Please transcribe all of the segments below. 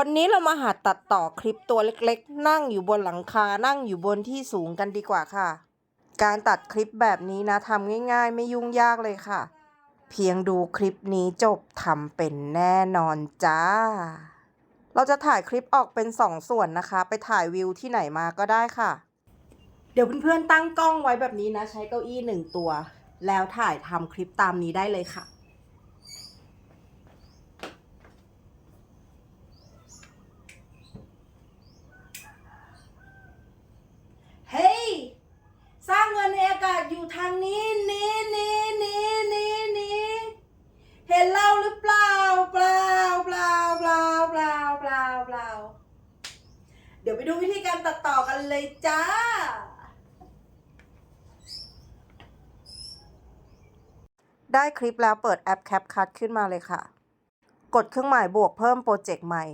วันนี้เรามาหัดตัดต่อคลิปตัวเล็กๆ นั่งอยู่บนหลังคา นั่งอยู่บนที่สูงกันดีกว่าค่ะ การตัดคลิปแบบนี้นะทำง่ายๆ ไม่ยุ่งยากเลยค่ะ เพียงดูคลิปนี้จบทำเป็นแน่นอนจ้า เราจะถ่ายคลิปออกเป็นสองส่วนนะคะ ไปถ่ายวิวที่ไหนมาก็ได้ค่ะ เดี๋ยวเพื่อนๆตั้งกล้องไว้แบบนี้นะ ใช้เก้าอี้หนึ่งตัว แล้วถ่ายทำคลิปตามนี้ได้เลยค่ะ เฮ้ย สร้างเงินในอากาศอยู่ทางนี้นี้นี้นี้นี้นี้เห็นเราหรือเปล่า เปล่าเปล่าเปล่าเปล่าเปล่าเปล่าเดี๋ยวไปดูวิธีการตัดต่อกันเลยจ้า ได้คลิปแล้วเปิดแอป CapCut ขึ้นมาเลยค่ะ กดเครื่องหมายบวกเพิ่มโปรเจกต์ใหม่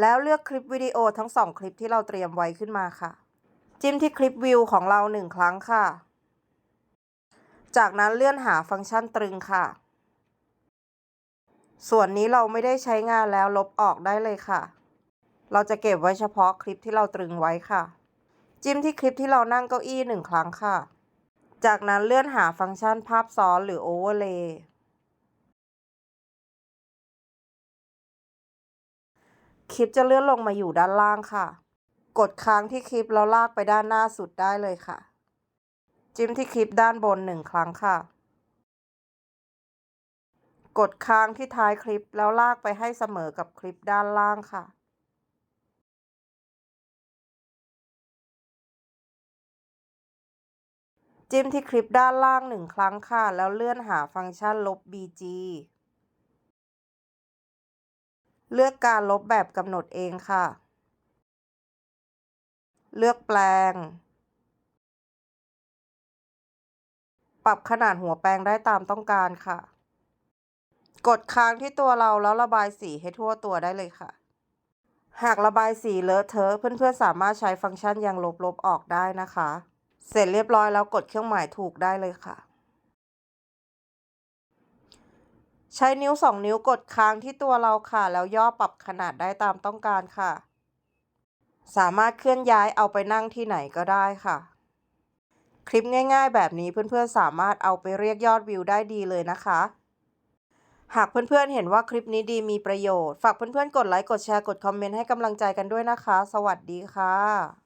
แล้วเลือกคลิปวิดีโอทั้งสองคลิปที่เราเตรียมไว้ขึ้นมาค่ะ จิ้มที่คลิปวิวของเราหนึ่งครั้งค่ะ จากนั้นเลื่อนหาฟังก์ชันตรึงค่ะ ส่วนนี้เราไม่ได้ใช้งานแล้วลบออกได้เลยค่ะ เราจะเก็บไว้เฉพาะคลิปที่เราตรึงไว้ค่ะ จิ้มที่คลิปที่เรานั่งเก้าอี้หนึ่งครั้งค่ะ จากนั้นเลื่อนหาฟังก์ชันภาพซ้อนหรือ Overlay คลิปจะเลื่อนลงมาอยู่ด้านล่างค่ะ กดค้างที่คลิปแล้วลากไปด้านหน้าสุดได้เลยค่ะ จิ้มที่คลิปด้านบนหนึ่งครั้งค่ะ กดค้างที่ท้ายคลิปแล้วลากไปให้เสมอกับคลิปด้านล่างค่ะ จิ้มที่คลิปด้านล่างหนึ่งครั้งค่ะ แล้วเลื่อนหาฟังก์ชันลบ BG เลือกการลบแบบกำหนดเองค่ะ เลือกแปลง ปรับขนาดหัวแปลงได้ตามต้องการค่ะ กดค้างที่ตัวเราแล้วระบายสีให้ทั่วตัวได้เลยค่ะ หากระบายสีเลอะเทอะเพื่อนๆสามารถใช้ฟังก์ชันยังลบๆออกได้นะคะ เสร็จเรียบร้อยแล้วกดเครื่องหมายถูกได้เลยค่ะ ใช้นิ้วสองนิ้วกดค้างที่ตัวเราค่ะ แล้วย่อปรับขนาดได้ตามต้องการค่ะ สามารถเคลื่อนย้ายเอาไปนั่งที่ไหนก็ได้ค่ะ คลิปง่าย ๆ แบบนี้เพื่อนๆสามารถเอาไปเรียกยอดวิวได้ดีเลยนะคะหากเพื่อนๆ เห็นว่าคลิปนี้ดีมีประโยชน์ ฝากเพื่อนๆ กดไลค์ กดแชร์ กดคอมเมนต์ให้กำลังใจกันด้วยนะคะ สวัสดีค่ะ